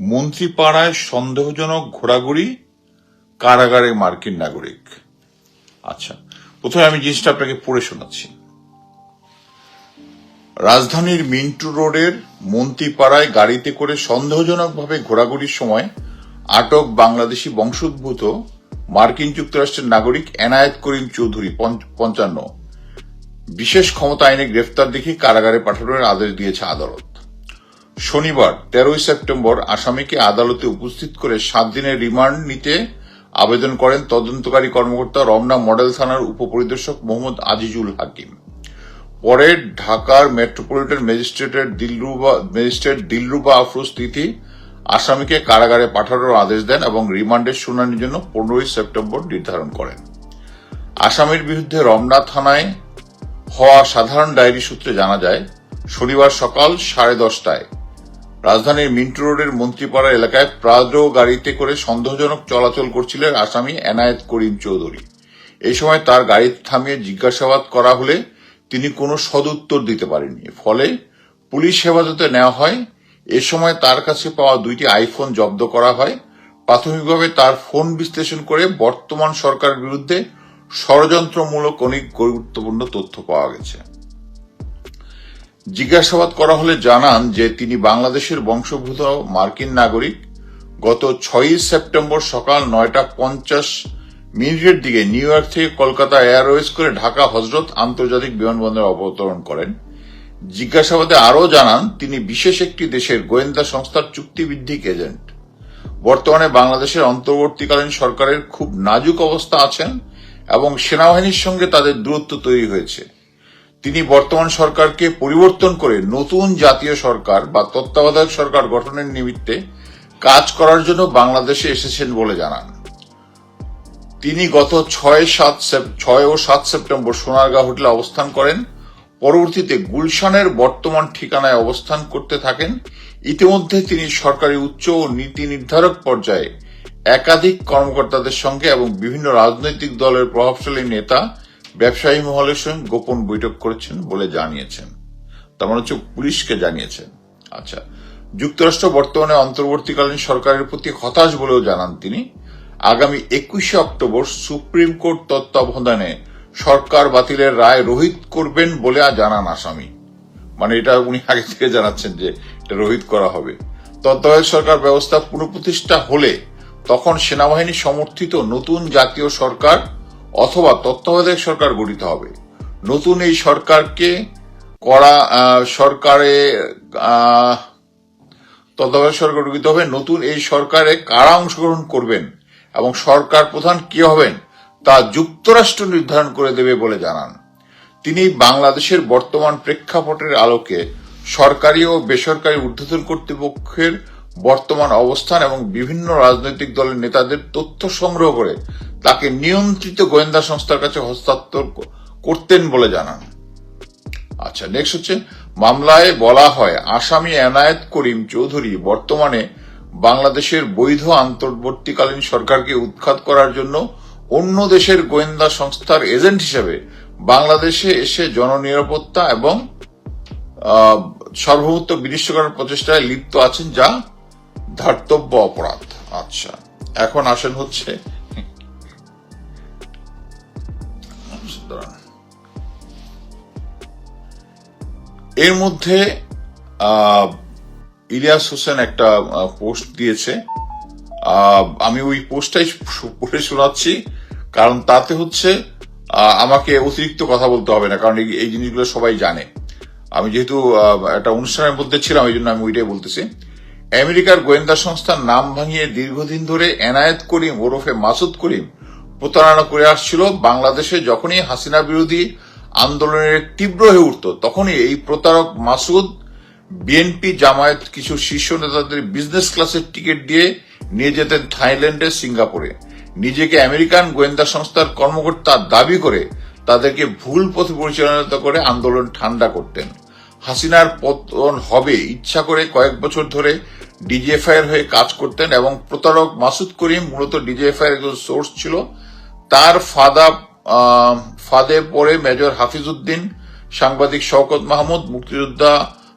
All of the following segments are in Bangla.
মন্ত্রীপাড়ায় সন্দেহজনক ঘোরাঘুরি, কারাগারে মার্কিন নাগরিক। আচ্ছা প্রথমে আমি জিনিসটা আপনাকে পড়ে শোনাচ্ছি। রাজধানীর মিন্টু রোডের মন্ত্রীপাড়ায় গাড়িতে করে সন্দেহজনকভাবে ঘোরাঘুরির সময় আটক বাংলাদেশি বংশোদ্ভূত মার্কিন যুক্তরাষ্ট্রের নাগরিক এনায়েত করিম চৌধুরী, পঞ্চ- পঞ্চান্ন। বিশেষ ক্ষমতা আইনে গ্রেফতার দেখে কারাগারে পাঠানোর আদেশ দিয়েছে আদালত। শনিবার, তেরোই সেপ্টেম্বর, আসামিকে আদালতে উপস্থিত করে সাত দিনের রিমান্ড নিতে আবেদন করেন তদন্তকারী কর্মকর্তা রমনা মডেল থানার উপপরিদর্শক মোহাম্মদ আজিজুল হাকিম। পরে ঢাকার মেট্রোপলিটন ম্যাজিস্ট্রেটের দিলরুবা ম্যাজিস্ট্রেট দিলরুবা আফরোজ তিথি আসামিকে কারাগারে পাঠানোর আদেশ দেন এবং রিমান্ডের শুনানির জন্য পনেরোই সেপ্টেম্বর নির্ধারণ করেন। আসামির বিরুদ্ধে রমনা থানায় হওয়া সাধারণ ডায়েরি সূত্রে জানা যায়, শনিবার সকাল সাড়ে দশটায় রাজধানীর মিন্টু রোডের মন্ত্রীপাড়া এলাকায় প্রাদ্র গাড়িতে করে সন্দেহজনক চলাচল করছিলেন আসামি এনায়েত করিম চৌধুরী। এই সময় তার গাড়ি থামিয়ে জিজ্ঞাসাবাদ করা হলে তিনি কোনো সদুত্তর দিতে পারেননি। ফলে পুলিশ হেফাজতে নেওয়া হয়। এ সময় তার কাছে পাওয়া দুইটি আইফোন জব্দ করা হয়। প্রাথমিকভাবে তার ফোন বিশ্লেষণ করে বর্তমান সরকারের বিরুদ্ধে ষড়যন্ত্রমূলক অনেক গুরুত্বপূর্ণ তথ্য পাওয়া গেছে। জিজ্ঞাসাবাদ করা হলে জানান যে তিনি বাংলাদেশের বংশোদ্ভূত মার্কিন নাগরিক। গত ছয়ই সেপ্টেম্বর সকাল নয়টা পঞ্চাশ মিনিটের দিকে নিউ ইয়র্ক থেকে কলকাতা এয়ারওয়েজ করে ঢাকা হজরত আন্তর্জাতিক বিমানবন্দরে অবতরণ করেন। জিজ্ঞাসাবাদে আরও জানান, তিনি বিশেষ একটি দেশের গোয়েন্দা সংস্থার চুক্তিভিত্তিক এজেন্ট। বর্তমানে বাংলাদেশের অন্তর্বর্তীকালীন সরকারের খুব নাজুক অবস্থা আছেন এবং সেনাবাহিনীর সঙ্গে তাদের দূরত্ব তৈরি হয়েছে। তিনি বর্তমান সরকারকে পরিবর্তন করে নতুন জাতীয় সরকার বা তত্ত্বাবধায়ক সরকার গঠনের নিমিত্তে কাজ করার জন্য বাংলাদেশে এসেছেন বলে জানান। তিনি গত ছয় সাত ছয় ও সাত সেপ্টেম্বর সোনারগাঁ হোটেলে অবস্থান করেন। পরবর্তীতে গুলশানের বর্তমান ঠিকানায় অবস্থান করতে থাকেন। ইতিমধ্যে তিনি সরকারি উচ্চ ও নীতি নির্ধারক পর্যায়ে একাধিক কর্মকর্তাদের সঙ্গে এবং বিভিন্ন রাজনৈতিক দলের প্রভাবশালী নেতা ব্যবসায়ী মহলের সঙ্গে গোপন বৈঠক করেছেন বলে জানিয়েছেন। তার মানে হচ্ছে পুলিশকে জানিয়েছেন। আচ্ছা যুক্তরাষ্ট্র বর্তমানে অন্তর্বর্তীকালীন সরকারের প্রতি হতাশ বলেও জানান তিনি। আগামী একুশে অক্টোবর সুপ্রিম কোর্ট তত্ত্বাবধানে সরকার বাতিলের রায় রোহিত করবেন বলে জানান আসামি। মানে এটা উনি আগে থেকে জানাচ্ছেন যে এটা রোহিত করা হবে। তত্ত্বাবধায়ক সরকার ব্যবস্থা পুনঃপ্রতিষ্ঠা হলে তখন সেনাবাহিনী সমর্থিত নতুন জাতীয় সরকার অথবা তত্ত্বাবধায়ক সরকার গঠিত হবে। নতুন এই সরকারকে করা সরকারে তত্ত্বাবধায়ক সরকার গঠিত হবে, নতুন এই সরকারে কারা অংশগ্রহণ করবেন এবং সরকার প্রধান কি হবেন তা যুক্তরাষ্ট্র নির্ধারণ করে দেবে বলে জানান। তিনি বাংলাদেশের বর্তমান প্রেক্ষাপটের আলোকে সরকারি ও বেসরকারি ঊর্ধ্বতন কর্তৃপক্ষের বর্তমান অবস্থান এবং বিভিন্ন রাজনৈতিক দলের নেতাদের তথ্য সংগ্রহ করে তাকে নিয়ন্ত্রিত গোয়েন্দা সংস্থার কাছে হস্তান্তর করতেন বলে জানান। আচ্ছা নেক্সট হচ্ছে মামলায় বলা হয় আসামি এনায়েত করিম চৌধুরী বর্তমানে বাংলাদেশের বৈধ আন্তর্বর্তীকালীন সরকারকে উৎখাত করার জন্য অন্য দেশের গোয়েন্দা সংস্থার এজেন্ট হিসেবে বাংলাদেশে এসে জননিরাপত্তা এবং আহ, সার্বভৌমত্ব বিনিষ্ট করার প্রচেষ্টায় লিপ্ত আছেন যা ধার্তব্য অপরাধ। আচ্ছা এখন আসেন হচ্ছে এর মধ্যে ইলিয়াস হোসেন একটা পোস্ট দিয়েছে। আমি ওই পোস্টটাই পড়ে শোনাচ্ছি, কারণ তাতে হচ্ছে আমাকে অতিরিক্ত কথা বলতে হবে না, কারণ এই- জিনিসগুলো সবাই জানে। আমি যেহেতু একটা অনুষ্ঠানের মধ্যে ছিলাম, এই জন্য আমি ওইটাই বলতেছি। আমেরিকার গোয়েন্দা সংস্থার নাম ভাঙিয়ে দীর্ঘদিন ধরে এনায়েত করিম ওরফে মাসুদ করিম প্রতারণা করে আসছিল বাংলাদেশে যখনই হাসিনা বিরোধী আন্দোলনের তীব্র হয়ে উঠত, তখনই এই প্রতারক মাসুদ বিএনপি জামায়াত কিছু শীর্ষ নেতাদের বিজনেস ক্লাসের টিকিট দিয়ে নিয়ে যেতেন থাইল্যান্ডে সিঙ্গাপুরে। নিজেকে আমেরিকান গোয়েন্দা সংস্থার কর্মকর্তা দাবি করে তাদেরকে ভুল পথে পরিচালনা করে আন্দোলন ঠান্ডা করতেন। হাসিনার পতন হবে ইচ্ছা করে কয়েক বছর ধরে ডিজিএফআই এর হয়ে কাজ করতেন এবং প্রতারক মাসুদ করিম মূলত ডিজিএফআই এর একজন সোর্স ছিল। তার ফাদা ফাঁদে পড়ে মেজর হাফিজ উদ্দিন সাংবাদিক শওকত মাহমুদ, মুক্তিযোদ্ধা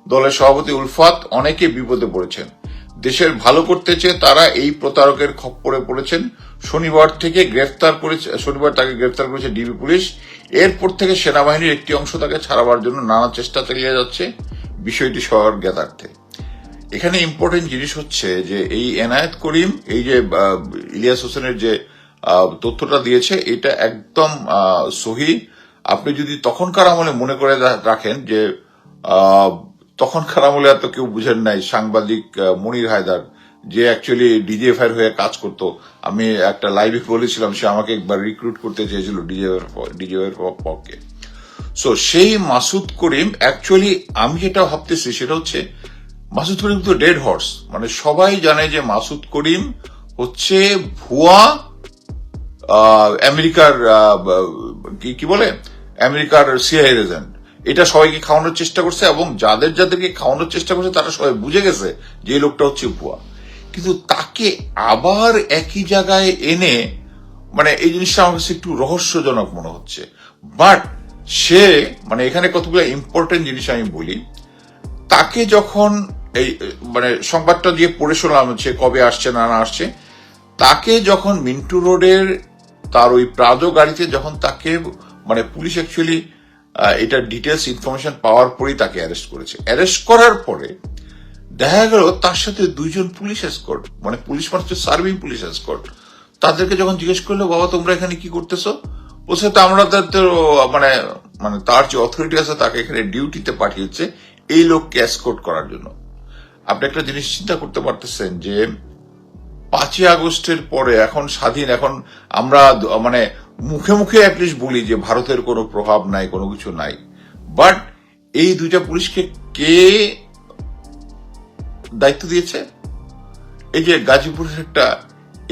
দলের সভাপতি উলফাত অনেকে বিপদে পড়েছেন। দেশের ভালো করতে চেয়ে তারা এই প্রতারকের খপ্পরে পড়েছেন। শনিবার থেকে গ্রেফতার করেছে, শনিবার তাকে গ্রেফতার করেছে ডিবি পুলিশ। এরপর থেকে সেনাবাহিনীর একটি অংশ তাকে ছাড়াবার জন্য নানা চেষ্টা চালিয়ে যাচ্ছে বিষয়টি শহর জ্ঞাতার্থে। এখানে ইম্পর্টেন্ট জিনিস হচ্ছে যে এই এনায়েত করিম, এই যে ইলিয়াস হোসেনের যে তথ্যটা দিয়েছে, এটা একদম সহি। আপনি যদি তখনকার আমলে মনে করে রাখেন যে তখনকার আমলে এত কেউ বুঝেন নাই, সাংবাদিক মনির হায়দার। যে অ্যাকচুয়ালি ডিজিএফআই হয়ে কাজ করতো, আমি একটা লাইভে বলেছিলাম, সে আমাকে একবার রিক্রুট করতে চেয়েছিল এর পক্ষে সো সেই মাসুদ করিম অ্যাকচুয়ালি আমি যেটা ভাবতেছি সেটা হচ্ছে, মাসুদ করিম তো ডেড হর্স মানে সবাই জানে যে মাসুদ করিম হচ্ছে ভুয়া আমেরিকার কি- বলে? আমেরিকার সিআই এজেন্ট এটা সবাইকে খাওয়ানোর চেষ্টা করছে এবং যাদের যাদেরকে খাওয়ানোর চেষ্টা করছে, তারা সবাই বুঝে গেছে যে লোকটা হচ্ছে ভুয়া। কিন্তু তাকে আবার একই জায়গায় এনে মানে এই জিনিসটা আমার কাছে একটু রহস্যজনক মনে হচ্ছে। বাট সে মানে এখানে কতগুলো ইম্পর্টেন্ট জিনিস আমি বলি, তাকে যখন এই মানে সংবাদটা দিয়ে পড়ে শোনালাম হচ্ছে কবে আসছে না না আসছে, তাকে যখন মিন্টু রোডের তার ওই প্রাজো গাড়িতে যখন তাকে মানে পুলিশ অ্যাকচুয়ালি এটার ডিটেলস ইনফরমেশন পাওয়ার পরেই তাকে অ্যারেস্ট করেছে। অ্যারেস্ট করার পরে দেখা গেল তার সাথে দুইজন পুলিশ এসকর্ট মানে পুলিশ মানে সার্ভিং পুলিশ এসকর্ট তাদেরকে যখন জিজ্ঞেস করল, বাবা, তোমরা এখানে কি করতেছো? বলছে তো আমরা তাদের মানে মানে তার যে অথরিটি আছে, তাকে এখানে ডিউটিতে পাঠিয়েছে এই লোককে এসকোর্ট করার জন্য। আপনি একটা জিনিস চিন্তা করতে পারতেছেন যে, পাঁচই আগস্টের পরে এখন স্বাধীন, এখন আমরা মানে মুখে মুখে অ্যাটলিস্ট বলি যে ভারতের কোনো প্রভাব নাই, কোনো কিছু নাই। বাট এই দুইটা পুলিশকে কে দায়িত্ব দিয়েছে? এই যে গাজীপুরের একটা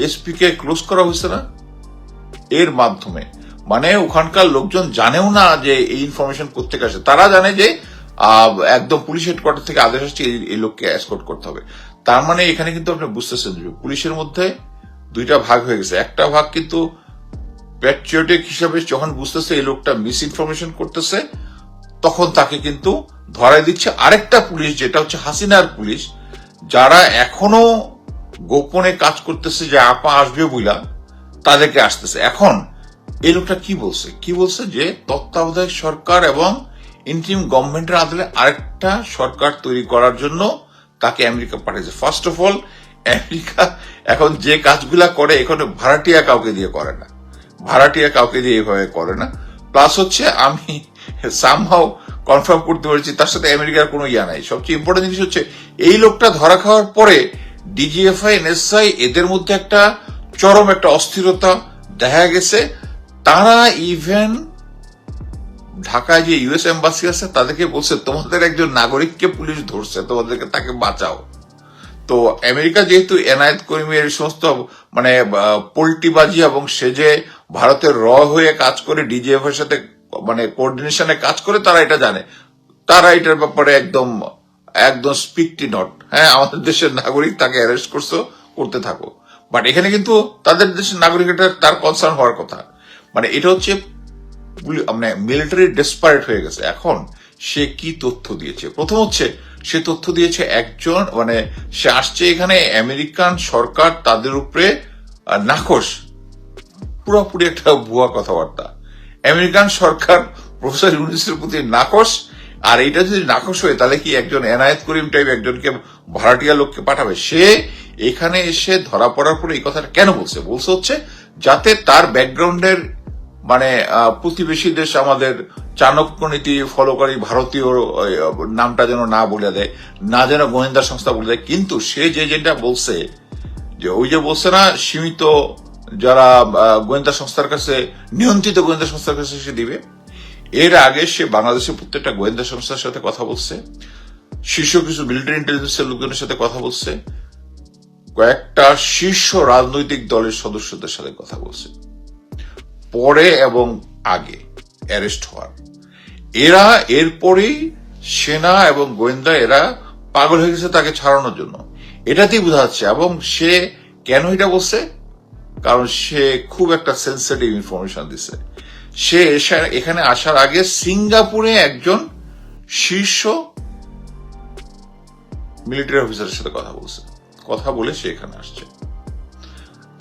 এসপি কে ক্লোজ করা হয়েছে না? এর মাধ্যমে। মানে ওখানকার লোকজন জানেও না যে এই ইনফরমেশন কোথেকে আসে। তারা জানে যে একদম পুলিশ হেডকোয়ার্টার থেকে আদেশ আসছে এই লোককে অ্যাসকোর্ট করতে হবে। তার মানে এখানে কিন্তু আপনি বুঝতেছেন যে পুলিশের মধ্যে দুইটা ভাগ হয়ে গেছে। একটা ভাগ কিন্তু প্যাট্রিয়টিক হিসাবে যখন বুঝতেছে এই লোকটা মিস ইনফরমেশন করতেছে, তখন তাকে কিন্তু ধরাই দিচ্ছে। আরেকটা পুলিশ, যেটা হচ্ছে হাসিনার পুলিশ যারা এখনও গোপনে কাজ করতেছে যে আপা আসবে বইলা, তাদেরকে আসতেছে। এখন এই লোকটা কি বলছে? কি বলছে যে তত্ত্বাবধায়ক সরকার এবং ইন্টিম গভর্নমেন্টের আদলে আরেকটা সরকার তৈরি করার জন্য তাকে আমেরিকা পাঠিয়েছে। ফার্স্ট অফ অল আমেরিকা এখন যে কাজগুলা করে, এখানে ভাড়াটিয়া কাউকে দিয়ে করে না। ভাড়াটিয়া কাউকে দিয়ে এভাবে করে না। প্লাস হচ্ছে আমি সামহাও কনফার্ম করতে পেরেছি, তার সাথে আমেরিকার কোনো ইয়া নাই। সবচেয়ে ইম্পর্টেন্ট জিনিস হচ্ছে, এই লোকটা ধরা খাওয়ার পরে ডিজিএফআই এনএসআই এদের মধ্যে একটা চরম একটা অস্থিরতা দেখা গেছে। তারা ইভেন ঢাকায় যে ইউএস এম্বাসি আছে, তাদেরকে বলছে, তোমাদের একজন নাগরিককে পুলিশ ধরছে, তোমাদেরকে তাকে বাঁচাও। তো আমেরিকা যেহেতু এনায়েত এই সমস্ত মানে পোল্টিবাজি এবং সে যে ভারতের র হয়ে কাজ করে ডিজিএফ এর সাথে মানে কোঅর্ডিনেশনে কাজ করে তারা এটা জানে। তারা এটার ব্যাপারে একদম একদম স্পিকটি নট। হ্যাঁ আমাদের দেশের নাগরিক তাকে অ্যারেস্ট করছ, করতে থাকো। বাট এখানে কিন্তু তাদের দেশের নাগরিক এটা তার কনসার্ন হওয়ার কথা। মানে এটা হচ্ছে মানে মিলিটারি ডেসপারেট হয়ে গেছে। এখন সে কি তথ্য দিয়েছে? প্রথম হচ্ছে, সে তথ্য দিয়েছে একজন মানে সে আসছে এখানে, আমেরিকান সরকার তাদের উপরে নাখোশ। পুরোপুরি একটা ভুয়া কথাবার্তা। আমেরিকান সরকার প্রফেসর ইউনিসের প্রতি নাকশ আর এটা যদি নাকশ হয়, তাহলে কি একজন এনায়েত করিম টাইপ একজনকে ভাড়াটিয়া লোককে পাঠাবে? সে এখানে এসে ধরা পড়ার পরে এই কথাটা কেন বলছে? বলছে হচ্ছে, যাতে তার ব্যাকগ্রাউন্ডের মানে প্রতিবেশী দেশ আমাদের চাণক্য নীতি ফলোকারী ভারতীয় নামটা যেন না বলে দেয়, না যেন গোয়েন্দা সংস্থা বলে দেয়। কিন্তু সে যে যেটা বলছে, যে ওই যে বলছে না, সীমিত যারা গোয়েন্দা সংস্থার কাছে, নিয়ন্ত্রিত গোয়েন্দা সংস্থার কাছে সে দিবে, এর আগে সে বাংলাদেশের প্রত্যেকটা গোয়েন্দা সংস্থার সাথে কথা বলছে, শীর্ষ কিছু মিলিটারি ইন্টেলিজেন্সের লোকজনের সাথে কথা বলছে, কয়েকটা শীর্ষ রাজনৈতিক দলের সদস্যদের সাথে কথা বলছে। পরে এবং আগে অ্যারেস্ট হওয়ার। এরা, এরপরেই সেনা এবং গোয়েন্দা এরা পাগল হয়ে গেছে তাকে ছাড়ানোর জন্য। এটাতেই বোঝা যাচ্ছে, এবং সে কেন এটা বলছে? কারণ সে খুব একটা সেন্সিটিভ ইনফরমেশন দিছে। সে এখানে আসার আগে সিঙ্গাপুরে একজন শীর্ষ মিলিটারি অফিসারের সাথে কথা বলছে। কথা বলে সে এখানে আসছে।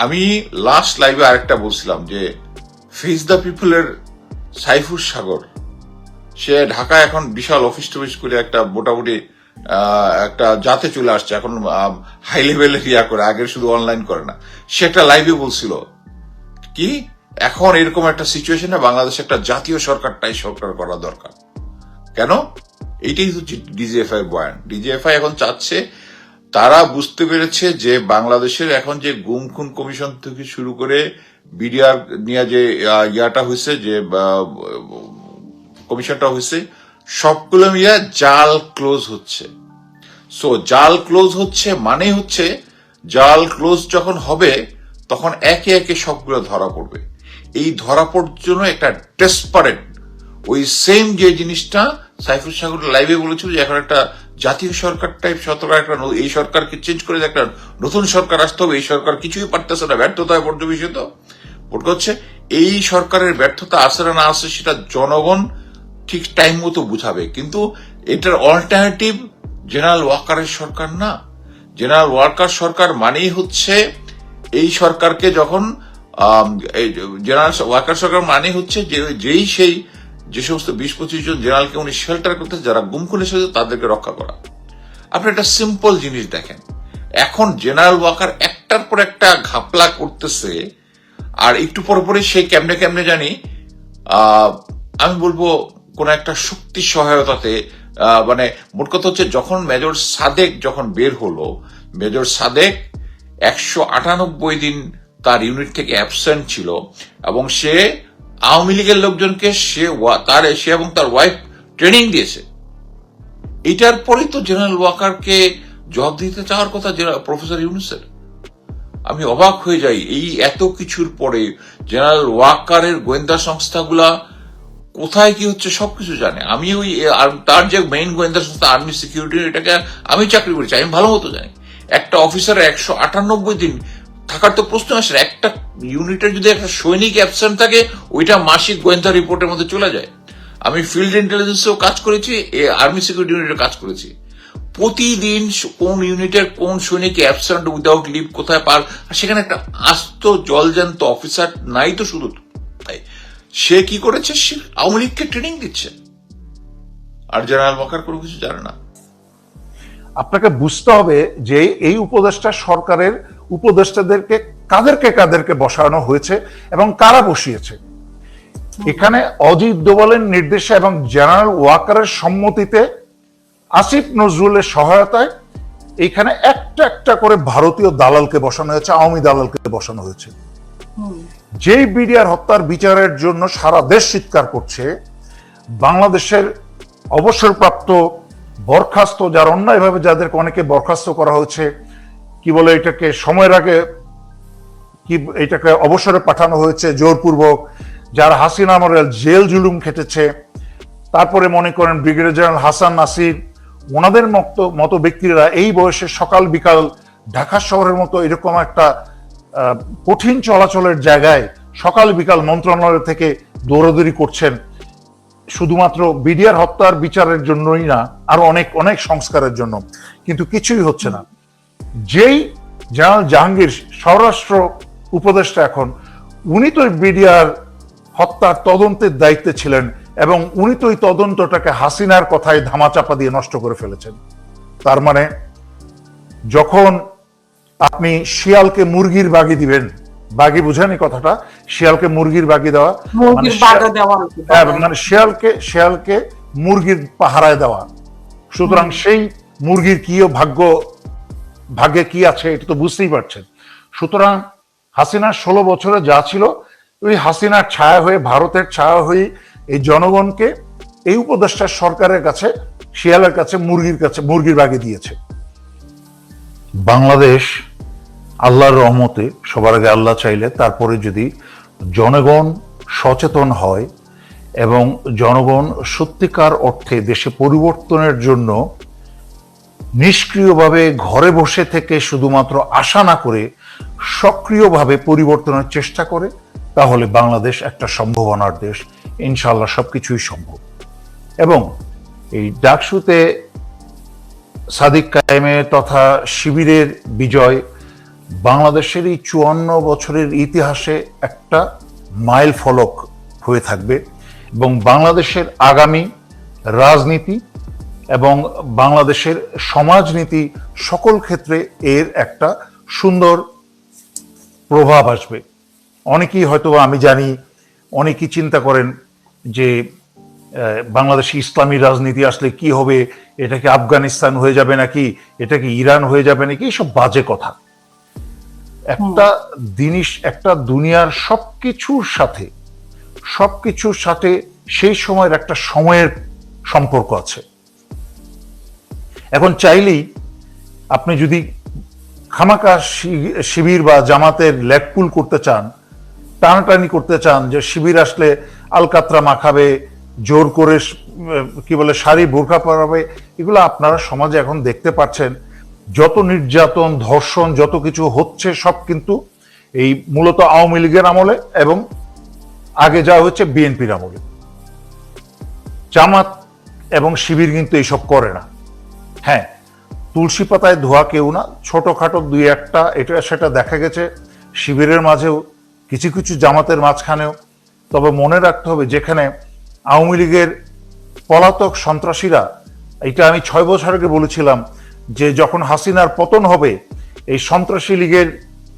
আমি লাস্ট লাইভে আরেকটা বলছিলাম যে ফিজ দ্য পিপলের সাইফুর সাগর, সে ঢাকা এখন বিশাল অফিস টফিস করে একটা মোটামুটি একটা জাতে চলে আসছে এখন হাই লেভেলের ইয়া করে, আগের শুধু অনলাইন করে না। সে একটা লাইভে বলছিল কি? এখন এরকম একটা সিচুয়েশনে বাংলাদেশে একটা জাতীয় সরকারটাই সরকার করা দরকার। কেন? এইটাই হচ্ছে ডিজিএফআই বয়ান। ডিজিএফআই এখন চাচ্ছে, তারা বুঝতে পেরেছে যে বাংলাদেশের এখন যে গুম খুন কমিশন থেকে শুরু করে বিডিআর নিয়ে যে ইয়াটা হয়েছে, যে কমিশনটা হয়েছে সবগুলো মিলিয়ে জাল ক্লোজ হচ্ছে। সো জাল ক্লোজ হচ্ছে মানে হচ্ছে জাল ক্লোজ যখন হবে, তখন একে একে সবগুলো ধরা পড়বে। এই ধরা পড়ার জন্য একটা ডেসপারেট ওই সেম যে জিনিসটা সাইফুল সাগর লাইভে বলেছিল যে এখন একটা জাতীয় সরকার টাইপ সরকার একটা এই সরকারকে চেঞ্জ করে একটা নতুন সরকার আসতে হবে, এই সরকার কিছুই পারতেছে না, ব্যর্থতায় পর্যবেসিত হচ্ছে, এই সরকারের ব্যর্থতা আসে না আসে সেটা জনগণ ঠিক টাইম মতো বুঝাবে। কিন্তু এটার অল্টারনেটিভ জেনারেল ওয়াকারের সরকার না। জেনারেল ওয়ার্কার সরকার মানেই হচ্ছে এই সরকারকে যখন জেনারেল ওয়ার্কার সরকার মানে হচ্ছে যে যেই সেই যে সমস্ত বিশ পঁচিশ জন জেনারেলকে উনি শেল্টার করতে যারা গুম খুলে এসেছে তাদেরকে রক্ষা করা। আপনি একটা সিম্পল জিনিস দেখেন। এখন জেনারেল ওয়াকার একটার পর একটা ঘাপলা করতেছে, আর একটু পর পরে সেই কেমনে কেমনে জানি আমি বলব কোন একটা শক্তি সহায়তাতে মানে মোট কথা হচ্ছে যখন মেজর সাদেক যখন বের হলো, মেজর সাদেক একশো আটানব্বই দিন তার ইউনিট থেকে অ্যাবসেন্ট ছিল এবং সে আওয়ামী লীগের লোকজনকে সে তার, সে এবং তার ওয়াইফ ট্রেনিং দিয়েছে। এটার পরেই তো জেনারেল ওয়াকারকে জবাব দিতে চাওয়ার কথা প্রফেসর ইউনুসের। আমি অবাক হয়ে যাই, এই এত কিছুর পরে জেনারেল ওয়াকারের গোয়েন্দা সংস্থাগুলা কোথায় কি হচ্ছে সবকিছু জানে। আমি ওই তার যে মেইন গোয়েন্দা সংস্থা আর্মি সিকিউরিটি এটাকে আমি চাকরি করেছি, আমি ভালো মতো জানি। একটা অফিসারের একশো আটানব্বই দিন থাকার তো প্রশ্ন আসে, একটা ইউনিটের যদি একটা সৈনিক অ্যাবসেন্ট থাকে, ওইটা মাসিক গোয়েন্দা রিপোর্টের মধ্যে চলে যায়। আমি ফিল্ড ইন্টেলিজেন্সেও কাজ করেছি আর্মি সিকিউরিটি ইউনিটে কাজ করেছি। প্রতিদিন কোন ইউনিটের কোন সৈনিক অ্যাবসেন্ট উইদাউট লিভ কোথায় পার সেখানে একটা আস্ত জলজান্ত অফিসার নাই তো শুধু তাই। সে কি করেছে? সে আওয়ামী লীগকে ট্রেনিং দিচ্ছে। আর জেনারেল ওয়াকার কোনো কিছু জানে না। আপনাকে বুঝতে হবে যে এই উপদেষ্টা সরকারের উপদেষ্টাদেরকে কাদেরকে কাদেরকে বসানো হয়েছে এবং কারা বসিয়েছে? এখানে অজিত দোভালের নির্দেশে এবং জেনারেল ওয়াকারের সম্মতিতে আসিফ নজরুলের সহায়তায় এখানে একটা একটা করে ভারতীয় দালালকে বসানো হয়েছে আওয়ামী দালালকে বসানো হয়েছে। যেই বিডিআর হত্যার বিচারের জন্য সারা দেশ চিৎকার করছে, বাংলাদেশের অবসরপ্রাপ্ত বরখাস্ত, যার অন্যায়ভাবে যাদেরকে অনেকে বরখাস্ত করা হয়েছে, কি বলে এটাকে, সময়ের আগে কি এটাকে অবসরে পাঠানো হয়েছে জোরপূর্বক, যার হাসিনা আমরের জেল জুলুম খেটেছে, তারপরে মনে করেন ব্রিগেডিয়ার জেনারেল হাসান নাসির, ওনাদের মতো মতো ব্যক্তিরা এই বয়সে সকাল বিকাল ঢাকা শহরের মতো এরকম একটা কঠিন চলাচলের জায়গায় সকাল বিকাল মন্ত্রণালয় থেকে দৌড়াদৌড়ি করছেন। শুধুমাত্র বিডিআর হত্যার বিচারের জন্যই না, আরও অনেক অনেক সংস্কারের জন্য। কিন্তু কিছুই হচ্ছে না। যেই জেনারেল জাহাঙ্গীর, স্বরাষ্ট্র উপদেষ্টা এখন, উনি তো বিডিআর হত্যার তদন্তের দায়িত্বে ছিলেন এবং উনি তো এই তদন্তটাকে হাসিনার কথায় ধামাচাপা দিয়ে নষ্ট করে ফেলেছেন। তার মানে যখন আপনি শিয়ালকে মুরগির বাগি দিবেন। বাগি বুঝেন এই কথাটা? শিয়ালকে মুরগির বাগি দেওয়া। মানে। হ্যাঁ, মানে শিয়ালকে শিয়ালকে মুরগির পাহারায় দেওয়া। সুতরাং সেই মুরগির কি ভাগ্য ভাগ্যে কি আছে এটা তো বুঝতেই পারছেন। সুতরাং হাসিনার ষোলো বছরে যা ছিল ওই হাসিনার ছায়া হয়ে ভারতের ছায়া হয়ে এই জনগণকে এই উপদেষ্টা সরকারের কাছে শিয়ালের কাছে মুরগির কাছে মুরগির বাগে দিয়েছে। বাংলাদেশ আল্লাহর রহমতে সবার আগে আল্লাহ চাইলে তারপরে যদি জনগণ সচেতন হয় এবং জনগণ সত্যিকার অর্থে দেশে পরিবর্তনের জন্য নিষ্ক্রিয়ভাবে ঘরে বসে থেকে শুধুমাত্র আশা না করে সক্রিয়ভাবে পরিবর্তনের চেষ্টা করে, তাহলে বাংলাদেশ একটা সম্ভাবনার দেশ। ইনশাল্লাহ সবকিছুই সম্ভব। এবং এই ডাকসুতে সাদিক কায়েমে তথা শিবিরের বিজয় বাংলাদেশের এই চুয়ান্ন বছরের ইতিহাসে একটা মাইল ফলক হয়ে থাকবে এবং বাংলাদেশের আগামী রাজনীতি এবং বাংলাদেশের সমাজনীতি সকল ক্ষেত্রে এর একটা সুন্দর প্রভাব আসবে। অনেকেই হয়তো আমি জানি, অনেকেই চিন্তা করেন যে বাংলাদেশে ইসলামী রাজনীতি আসলে কি হবে, এটা কি আফগানিস্তান হয়ে যাবে নাকি, এটা কি ইরান হয়ে যাবে নাকি, এসব বাজে কথা। একটা জিনিস, একটা দুনিয়ার সবকিছুর সাথে সবকিছুর সাথে সেই সময়ের একটা সময়ের সম্পর্ক আছে। এখন চাইলেই আপনি যদি খামাকা শিবির বা জামাতের লেকপুল করতে চান, টানাটানি করতে চান, যে শিবির আসলে আলকাতরা মাখাবে, জোর করে কি বলে, শাড়ি বোরখা পরাবে, এগুলো আপনারা সমাজে এখন দেখতে পাচ্ছেন। যত নির্যাতন, ধর্ষণ, যত কিছু হচ্ছে, সব কিন্তু এই মূলত আওয়ামী লীগের আমলে এবং আগে যা হচ্ছে বিএনপির আমলে। জামাত এবং শিবির কিন্তু এইসব করে না। হ্যাঁ তুলসী পাতায় ধোয়া কেউ না, ছোটখাটো দুই একটা, এটা সেটা দেখা গেছে। শিবিরের মাঝেও কিছু কিছু জামাতের মাঝখানেও। তবে মনে রাখতে হবে, যেখানে আওয়ামী লীগের পলাতক সন্ত্রাসীরা, এটা আমি ছয় বছর আগে বলেছিলাম যে যখন হাসিনার পতন হবে, এই সন্ত্রাসী লীগের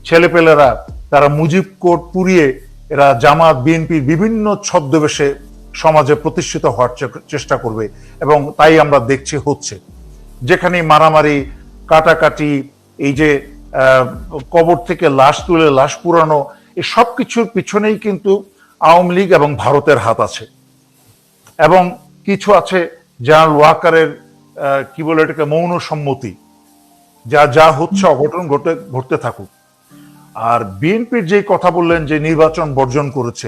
ছেলেপেলেরা, তারা মুজিব কোট পুড়িয়ে এরা জামাত বিএনপির বিভিন্ন ছদ্মবেশে সমাজে প্রতিষ্ঠিত হওয়ার চেষ্টা করবে এবং তাই আমরা দেখছি হচ্ছে। যেখানে মারামারি, কাটাকাটি, এই যে কবর থেকে লাশ তুলে লাশ পুরানো এই সব কিছুর পিছনেই কিন্তু আওয়ামী লীগ এবং ভারতের হাত আছে। এবং কিছু আছে জেনারেল ওয়াকারের কি বলে এটাকে মৌন সম্মতি যা যা হচ্ছে অঘটন ঘটে, ঘটতে থাকুক। আর বিএনপির যে কথা বললেন যে নির্বাচন বর্জন করেছে,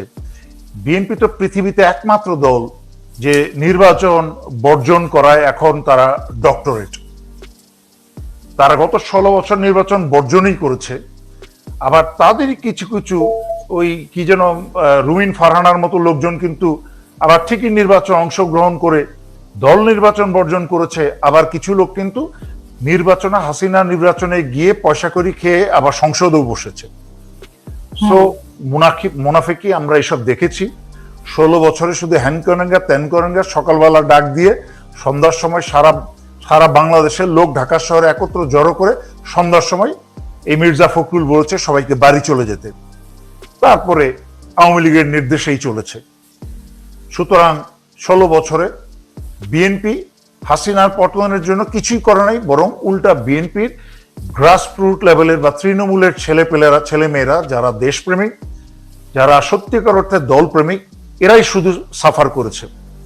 বিএনপি তো পৃথিবীতে একমাত্র দল যে নির্বাচন বর্জন করায় এখন তারা ডক্টরেট। তারা গত ষোলো বছর নির্বাচন বর্জনই করেছে। আবার তাদেরই কিছু কিছু ওই কি যেন রুমিন ফারহানার মতো লোকজন কিন্তু আবার ঠিকই নির্বাচন অংশগ্রহণ করে দল নির্বাচন বর্জন করেছে আবার কিছু লোক কিন্তু নির্বাচনে হাসিনা নির্বাচনে গিয়ে পয়সা করি খেয়ে আবার সংসদেও বসেছে। সো মুনাফি মুনাফিকি আমরা এসব দেখেছি? ষোলো বছরে শুধু হ্যান করেঙ্গা ত্যান করেঙ্গা সকালবেলা ডাক দিয়ে সন্ধ্যার সময় সারা সারা বাংলাদেশের লোক ঢাকা শহরে একত্র জড়ো করে সন্ধ্যার সময় এই মির্জা ফখরুল বলেছে সবাইকে বাড়ি চলে যেতে। তারপরে আওয়ামী লীগের নির্দেশেই চলেছে। সুতরাং ষোলো বছরে বিএনপি হাসিনার পতনের জন্য কিছুই করে নাই, বরং উল্টা বিএনপির গ্রাসরুট লেভেলের বা তৃণমূলের ছেলেপেলেরা, ছেলেমেয়েরা, যারা দেশপ্রেমিক, যারা সত্যিকার অর্থে দলপ্রেমিক, এরাই শুধু সাফার করেছে।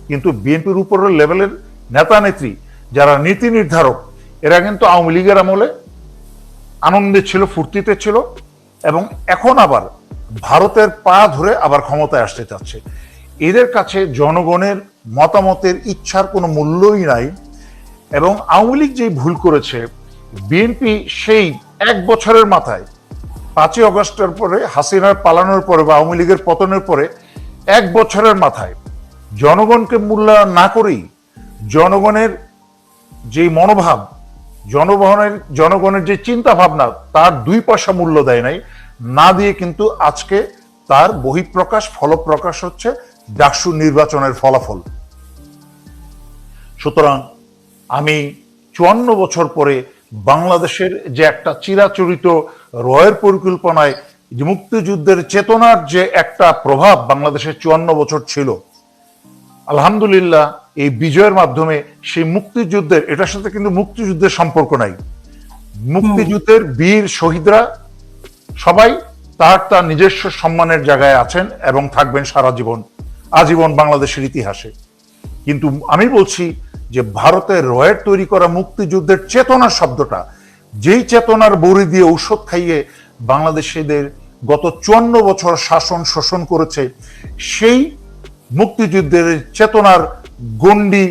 কিন্তু বিএনপির উপরের লেভেলের নেতা নেত্রী, যারা নীতি নির্ধারক, এরা কিন্তু আওয়ামী লীগের আমলে আনন্দে ছিল, ফুর্তিতে ছিল, এবং এখন আবার ভারতের পা ধরে আবার ক্ষমতায় আসতে চাচ্ছে। এদের কাছে জনগণের মতামতের ইচ্ছার কোনো মূল্যই নাই এবং আওয়ামী লীগ যেই ভুল করেছে, বিএনপি সেই এক বছরের মাথায় পাঁচই অগস্টের পরে, হাসিনার পালানোর পরে বা আওয়ামী লীগের পতনের পরে এক বছরের মাথায় জনগণকে মূল্যায়ন না করেই জনগণের যে মনোভাব, জনগণের জনগণের যে চিন্তা ভাবনা তার দুই পয়সা মূল্য দেয় নাই। না দিয়ে কিন্তু আজকে তার বহিঃপ্রকাশ, ফলপ্রকাশ হচ্ছে। ডাকসু নির্বাচনের ফলাফল। সুতরাং আমি চুয়ান্ন বছর পরে বাংলাদেশের যে একটা চিরাচরিত রয়ের পরিকল্পনায় যে মুক্তিযুদ্ধের চেতনার যে একটা প্রভাব বাংলাদেশের চুয়ান্ন বছর ছিল, আলহামদুলিল্লাহ এই বিজয়ের মাধ্যমে সেই মুক্তিযুদ্ধের, এটার সাথে কিন্তু মুক্তিযুদ্ধের সম্পর্ক নাই। মুক্তিযুদ্ধের বীর শহীদরা সবাই তার তার নিজস্ব সম্মানের জায়গায় আছেন এবং থাকবেন সারা জীবন। আজীবন বাংলাদেশের ইতিহাসে। কিন্তু আমি বলছি যে ভারতের রয়ের তৈরি করা মুক্তিযুদ্ধের চেতনা শব্দটা, যেই চেতনার বড়ি দিয়ে ঔষধ খাইয়ে বাংলাদেশিদের গত চুয়ান্ন বছর শাসন শোষণ করেছে, সেই মুক্তিযুদ্ধের চেতনার গণ্ডি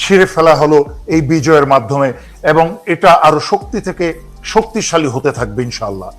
ছিঁড়ে ফেলা হলো এই বিজয়ের মাধ্যমে এবং এটা আরও শক্তি থেকে শক্তিশালী হতে থাকবে ইনশাল্লাহ